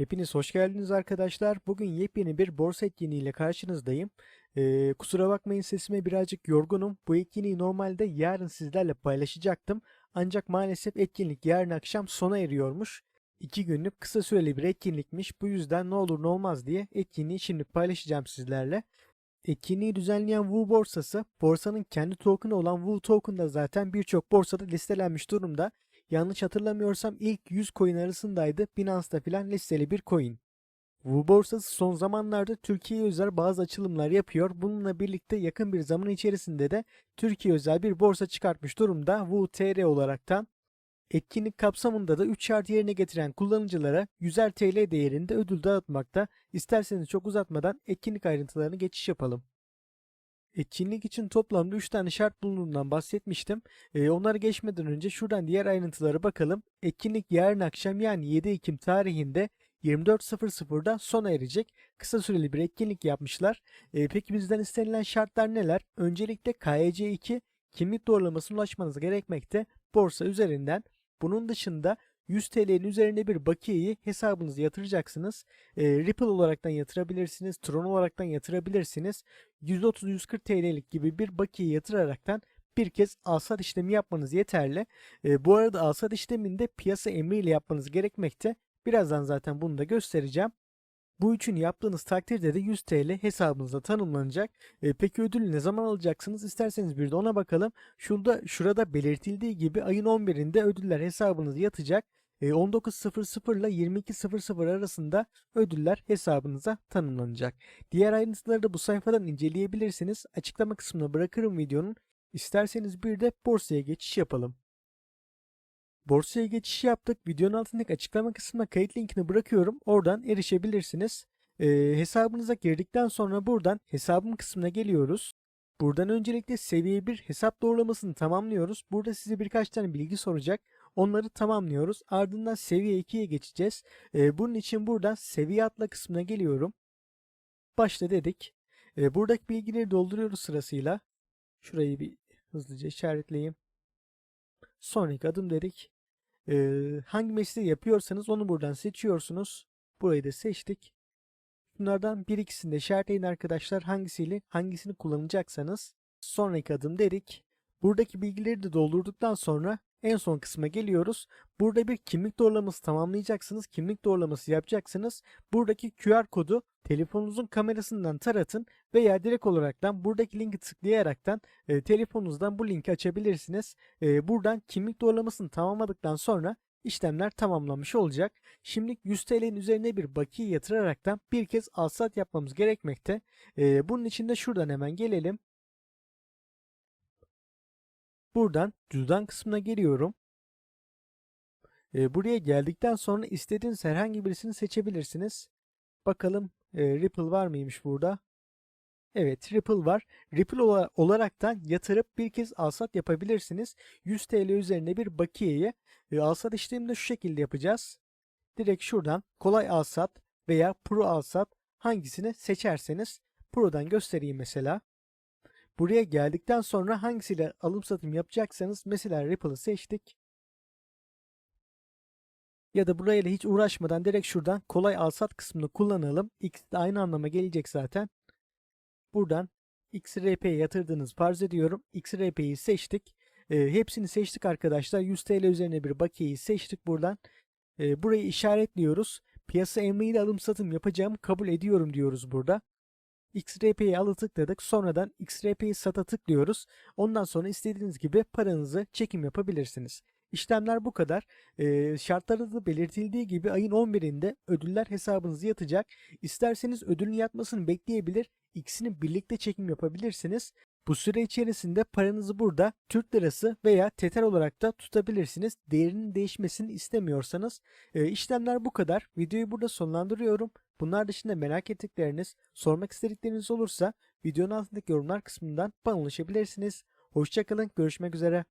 Hepiniz hoş geldiniz arkadaşlar. Bugün yepyeni bir borsa etkinliğiyle karşınızdayım. Ee, kusura bakmayın sesime birazcık yorgunum. Bu etkinliği normalde yarın sizlerle paylaşacaktım. Ancak maalesef etkinlik yarın akşam sona eriyormuş. İki günlük kısa süreli bir etkinlikmiş. Bu yüzden ne olur ne olmaz diye etkinliği şimdi paylaşacağım sizlerle. Etkinliği düzenleyen Wu borsası, borsanın kendi token'ı olan Wu token da zaten birçok borsada listelenmiş durumda. Yanlış hatırlamıyorsam ilk 100 coin arasındaydı. Binance'da filan listeli bir coin. Wu borsası son zamanlarda Türkiye özel bazı açılımlar yapıyor. Bununla birlikte yakın bir zaman içerisinde de Türkiye özel bir borsa çıkartmış durumda Wu TR olaraktan. Etkinlik kapsamında da 3 şart yerine getiren kullanıcılara 100'er TL değerinde ödül dağıtmakta. İsterseniz çok uzatmadan etkinlik ayrıntılarına geçiş yapalım. Etkinlik için toplamda 3 tane şart bulunduğundan bahsetmiştim. Ee, onları geçmeden önce şuradan diğer ayrıntılara bakalım. Etkinlik yarın akşam yani 7 Ekim tarihinde 24.00'da sona erecek. Kısa süreli bir etkinlik yapmışlar. Ee, peki bizden istenilen şartlar neler? Öncelikle KYC2 kimlik doğrulamasına ulaşmanız gerekmekte borsa üzerinden. Bunun dışında 100 TL'nin üzerinde bir bakiyeyi hesabınıza yatıracaksınız. E, Ripple olaraktan yatırabilirsiniz, Tron olaraktan yatırabilirsiniz. 130-140 TL'lik gibi bir bakiye yatıraraktan bir kez alsat işlemi yapmanız yeterli. E, bu arada alsat işleminde piyasa emriyle yapmanız gerekmekte. Birazdan zaten bunu da göstereceğim. Bu üçünü yaptığınız takdirde de 100 TL hesabınıza tanımlanacak. E, peki ödülü ne zaman alacaksınız? İsterseniz bir de ona bakalım. Şurada şurada belirtildiği gibi ayın 11'inde ödüller hesabınıza yatacak. E, 19.00 ile 22.00 arasında ödüller hesabınıza tanımlanacak. Diğer ayrıntıları da bu sayfadan inceleyebilirsiniz. Açıklama kısmına bırakırım videonun. İsterseniz bir de borsaya geçiş yapalım. Borsaya geçiş yaptık. Videonun altındaki açıklama kısmına kayıt linkini bırakıyorum. Oradan erişebilirsiniz. Ee, hesabınıza girdikten sonra buradan hesabım kısmına geliyoruz. Buradan öncelikle seviye 1 hesap doğrulamasını tamamlıyoruz. Burada size birkaç tane bilgi soracak. Onları tamamlıyoruz. Ardından seviye 2'ye geçeceğiz. Ee, bunun için buradan seviye atla kısmına geliyorum. Başla dedik. Ee, buradaki bilgileri dolduruyoruz sırasıyla. Şurayı bir hızlıca işaretleyeyim. Sonraki adım dedik. Ee, hangi mesleği yapıyorsanız onu buradan seçiyorsunuz. Burayı da seçtik. Bunlardan bir ikisini de işaretleyin arkadaşlar. Hangisiyle hangisini kullanacaksanız. Sonraki adım dedik. Buradaki bilgileri de doldurduktan sonra en son kısma geliyoruz. Burada bir kimlik doğrulaması tamamlayacaksınız. Kimlik doğrulaması yapacaksınız. Buradaki QR kodu telefonunuzun kamerasından taratın veya direkt olaraktan buradaki linki tıklayaraktan e, telefonunuzdan bu linki açabilirsiniz. E, buradan kimlik doğrulamasını tamamladıktan sonra işlemler tamamlanmış olacak. Şimdi 100 TL'nin üzerine bir bakiye yatıraraktan bir kez alsat yapmamız gerekmekte. E, bunun için de şuradan hemen gelelim. Buradan cüzdan kısmına geliyorum. E, buraya geldikten sonra istediğiniz herhangi birisini seçebilirsiniz. Bakalım e, Ripple var mıymış burada? Evet Ripple var. Ripple olaraktan yatırıp bir kez alsat yapabilirsiniz. 100 TL üzerine bir bakiyeye e, alsat işlemini şu şekilde yapacağız. Direkt şuradan kolay alsat veya pro alsat hangisini seçerseniz Pro'dan göstereyim mesela. Buraya geldikten sonra hangisiyle alım satım yapacaksanız mesela Ripple'ı seçtik. Ya da burayla hiç uğraşmadan direkt şuradan kolay alsat kısmını kullanalım. X de aynı anlama gelecek zaten. Buradan XRP'ye yatırdığınız farz ediyorum. XRP'yi seçtik. E, hepsini seçtik arkadaşlar. 100 TL üzerine bir bakiyeyi seçtik buradan. E, burayı işaretliyoruz. Piyasa emriyle alım satım yapacağım kabul ediyorum diyoruz burada. XRP'yi alı tıkladık. Sonradan XRP'yi sata tıklıyoruz. Ondan sonra istediğiniz gibi paranızı çekim yapabilirsiniz. İşlemler bu kadar. Ee, şartlarda da belirtildiği gibi ayın 11'inde ödüller hesabınıza yatacak. İsterseniz ödülün yatmasını bekleyebilir. İkisini birlikte çekim yapabilirsiniz. Bu süre içerisinde paranızı burada Türk lirası veya Tether olarak da tutabilirsiniz. Değerinin değişmesini istemiyorsanız. E, işlemler bu kadar. Videoyu burada sonlandırıyorum. Bunlar dışında merak ettikleriniz, sormak istedikleriniz olursa videonun altındaki yorumlar kısmından bana ulaşabilirsiniz. Hoşçakalın, görüşmek üzere.